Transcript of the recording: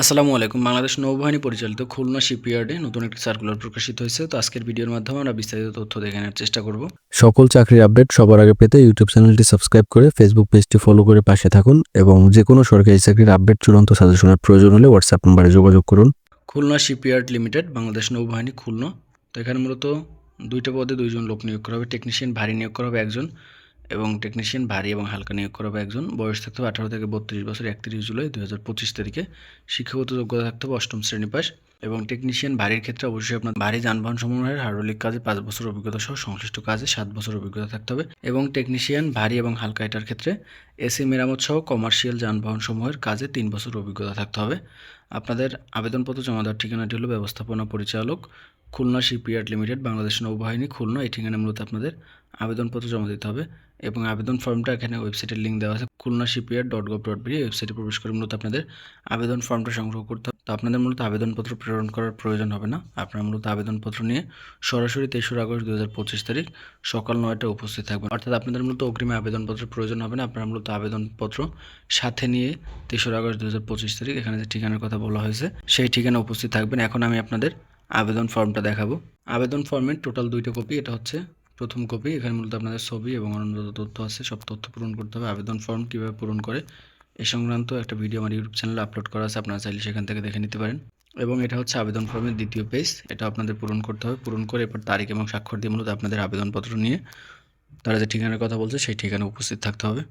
আসসালামু আলাইকুম। বাংলাদেশ নৌবাহিনী পরিচালিত খুলনা শিপইয়ার্ডে নতুন একটি সার্কুলার প্রকাশিত হয়েছে। তো আজকের ভিডিওর মাধ্যমে আমরা বিস্তারিত তথ্য দেখে নেওয়ার চেষ্টা করব। সকল চাকরির আপডেট সবার আগে পেতে ইউটিউব চ্যানেলটি সাবস্ক্রাইব করে ফেসবুক পেজটি ফলো করে পাশে থাকুন এবং যে কোনো সরকারি চাকরির আপডেট চূড়ান্ত সাজেশনের প্রয়োজন হলে হোয়াটসঅ্যাপ নম্বরে যোগাযোগ করুন। খুলনা শিপইয়ার্ড লিমিটেড বাংলাদেশ নৌবাহিনী খুলনা। তো এখানে মূলত দুইটা পদে দুইজন লোক নিয়োগ করা হবে। টেকনিশিয়ান ভারী নিয়োগ করা হবে একজন। এবং টেকনিশিয়ান ভারী এবং হালকা নিয়োগ করা হবে একজন। বয়স থাকতে হবে আঠারো থেকে বত্রিশ বছর, একত্রিশ জুলাই দু হাজার পঁচিশ তারিখে। শিক্ষাগত যোগ্যতা থাকতে হবে অষ্টম শ্রেণি পাস এবং টেকনিশিয়ান ভারীর ক্ষেত্রে অবশ্যই আপনার ভারী যানবাহন সমূহের হাইড্রোলিক কাজে পাঁচ বছর অভিজ্ঞতা সহ সংশ্লিষ্ট কাজে সাত বছর অভিজ্ঞতা থাকতে হবে। এবং টেকনিশিয়ান ভারী এবং হালকা এটার ক্ষেত্রে এসি মেরামত সহ কমার্শিয়াল যানবাহন সমূহের কাজে তিন বছর অভিজ্ঞতা থাকতে হবে। আপনাদের আবেদনপত্র জমা দেওয়ার ঠিকানাটি হলো ব্যবস্থাপনা পরিচালক, খুলনা শিপইয়ার্ড লিমিটেড, বাংলাদেশ নৌবাহিনী, খুলনা, এই ঠিকানায় মূলত আপনাদের আবেদনপত্র জমা দিতে হবে। এবং আবেদন ফর্মটা এখানে ওয়েবসাইটের লিঙ্ক দেওয়া আছে Khulna shipyard dot gov dot B ওয়েবসাইটে প্রবেশ করে মূলত আপনাদের আবেদন ফর্মটা সংগ্রহ করতে হবে। তো আপনাদের মূলত আবেদনপত্র প্রেরণ করার প্রয়োজন হবে না। আপনারা মূলত আবেদনপত্র নিয়ে সরাসরি তেসরা আগস্ট দু হাজার পঁচিশ তারিখ সকাল নয়টা উপস্থিত থাকবেন। অর্থাৎ আপনাদের মূলত অগ্রিমে আবেদনপত্রের প্রয়োজন হবে না। আপনারা মূলত আবেদনপত্র সাথে নিয়ে তেসরা আগস্ট দু হাজার পঁচিশ তারিখ এখানে যে ঠিকানার কথা বলা হয়েছে, সেই ঠিকানা উপস্থিত থাকবেন। এখন আমি আপনাদের আবেদন ফর্মটা দেখাবো। আবেদন ফর্মের টোটাল দুইটা কপি এটা হচ্ছে প্রথম কপি, এখানে মূলত আপনাদের ছবি এবং অন্যান্য তথ্য আছে, সব তথ্য পূরণ করতে হবে। আবেদন ফর্ম কীভাবে পূরণ করে, এ সংক্রান্ত একটা ভিডিও আমার ইউটিউব চ্যানেলে আপলোড করা আছে, আপনারা চাইলে সেখান থেকে দেখে নিতে পারেন। এবং এটা হচ্ছে আবেদন ফর্মের দ্বিতীয় পেজ এটা আপনাদের পূরণ করতে হবে। পূরণ করে এরপর তারিখ এবং স্বাক্ষর দিয়ে মূলত আপনাদের আবেদনপত্র নিয়ে তারা যে ঠিকানার কথা বলছে, সেই ঠিকানা উপস্থিত থাকতে হবে।